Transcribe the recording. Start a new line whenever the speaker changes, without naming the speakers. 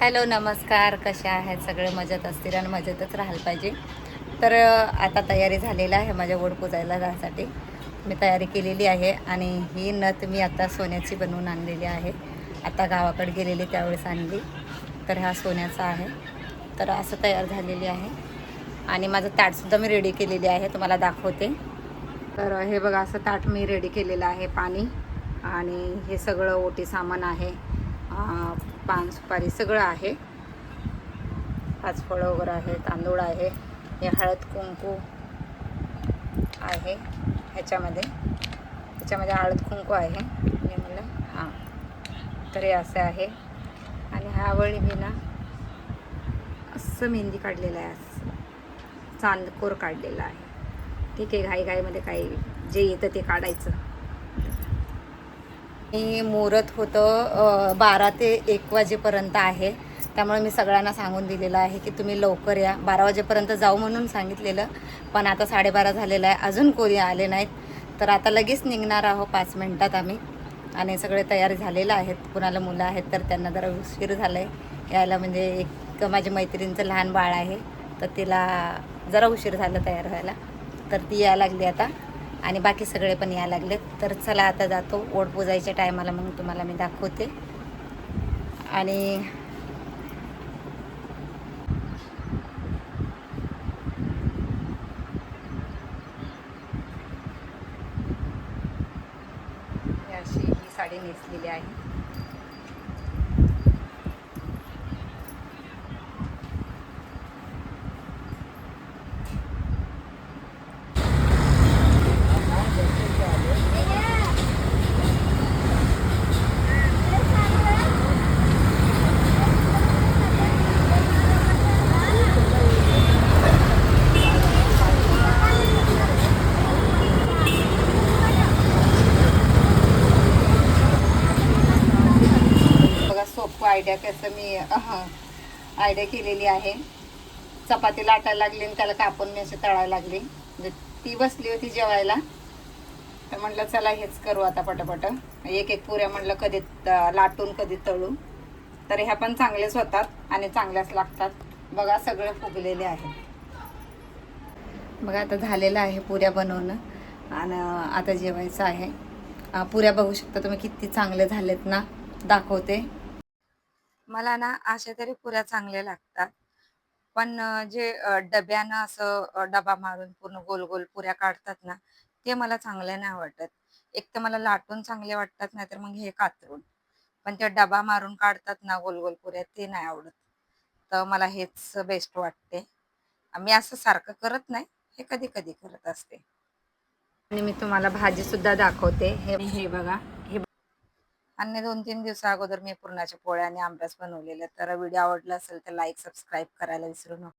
Hello नमस्कार. कशा आहेत? सगळे मजेत असतील आणि मजेतच राहायला पाहिजे. तर आता तयारी झालेला आहे माझ्या वड पुजायला जाण्यासाठी. मी तयारी केलेली आहे आणि ही नथ मी आता सोन्याची बनवून आणलेली आहे. आता गावाकडे गेलेली त्यावेळेस आणली. तर हा सोन्याचा आहे. तर असं तयार झालेली आहे. आणि माझं ताटसुद्धा मी रेडी केलेली आहे. तुम्हाला दाखवते. तर हे बघा असं ताट मी रेडी केलेलं आहे पाणी. आणि हे सगळं ओटी सामान आहे. पान सुपारी सगळं आहे. पाच फळं वगैरे आहे तांदूळ आहे हे हळद कुंकू आहे ह्याच्यामध्ये. ह्याच्यामध्ये हळद कुंकू आहे. मी म्हणलं हां. तर हे असं आहे. आणि ह्या वेळी मी ना असं मेहंदी काढलेलं आहे असं. चांदकोर काढलेला आहे. ठीक आहे घाई घाईमध्ये काही जे येतं ते काढायचं. मी मुहूर्त होतं बारा ते एक वाजेपर्यंत आहे. त्यामुळे मी सगळ्यांना सांगून दिलेलं आहे की तुम्ही लवकर या. बारा वाजेपर्यंत जाऊ म्हणून सांगितलेलं पण आता साडेबारा झालेलं आहे. अजून कोणी आले नाहीत. तर आता लगेच निघणार आहोत पाच मिनटात आम्ही. आणि सगळे तयार झालेलं आहेत. कुणाला मुलं आहेत तर त्यांना जरा उशीर झालं आहे यायला म्हणजे एक माझ्या मैत्रिणीचं लहान बाळ आहे. तर तिला जरा उशीर झाला तयार व्हायला. तर ती यायला लागली आता. आणि बाकी सगळे पण यायला लागलेत. तर चला आता जातो. ओढ पुजायच्या टायमाला मग तुम्हाला मी दाखवते. आणि अशी ही साडी नेसलेली आहे. आयडिया कसं मी आयडिया केलेली आहे. चपाती लाटायला लागली आणि त्याला कापून मी अशी तळायला लागली. म्हणजे ती बसली होती जेवायला. तर म्हटलं चला हेच करू आता पटापट. एक एक पुऱ्या म्हटलं कधी लाटून कधी तळू तर ह्या पण चांगलेच होतात आणि चांगल्याच लागतात. बघा सगळे फुगलेले आहेत बघा आता झालेलं आहे पुऱ्या बनवणं आणि आता जेवायचं आहे. पुऱ्या बघू शकता तुम्ही किती चांगले झालेत ना. दाखवते. मला ना अशा तरी पुऱ्या चांगल्या लागतात. पण जे डब्यानं असं डबा मारून पूर्ण गोल गोल पुऱ्या काढतात ना ते मला चांगले नाही वाटत. एक तर मला लाटून चांगले वाटतात नाही तर मग हे कातरून. पण ते डबा मारून काढतात ना गोल गोल पुऱ्या ते नाही आवडत. तर मला हेच बेस्ट वाटते. मी असं सारखं करत नाही हे कधी कधी करत असते. आणि मी तुम्हाला भाजी सुद्धा दाखवते. हे हे बघा. आणि दोन तीन दिवसा अगोदर मी पुरणाच्या पोळ्या आणि आंब्यास बनवलेल्या. तर व्हिडिओ आवडला असेल तर लाईक सबस्क्राईब करायला विसरू नका.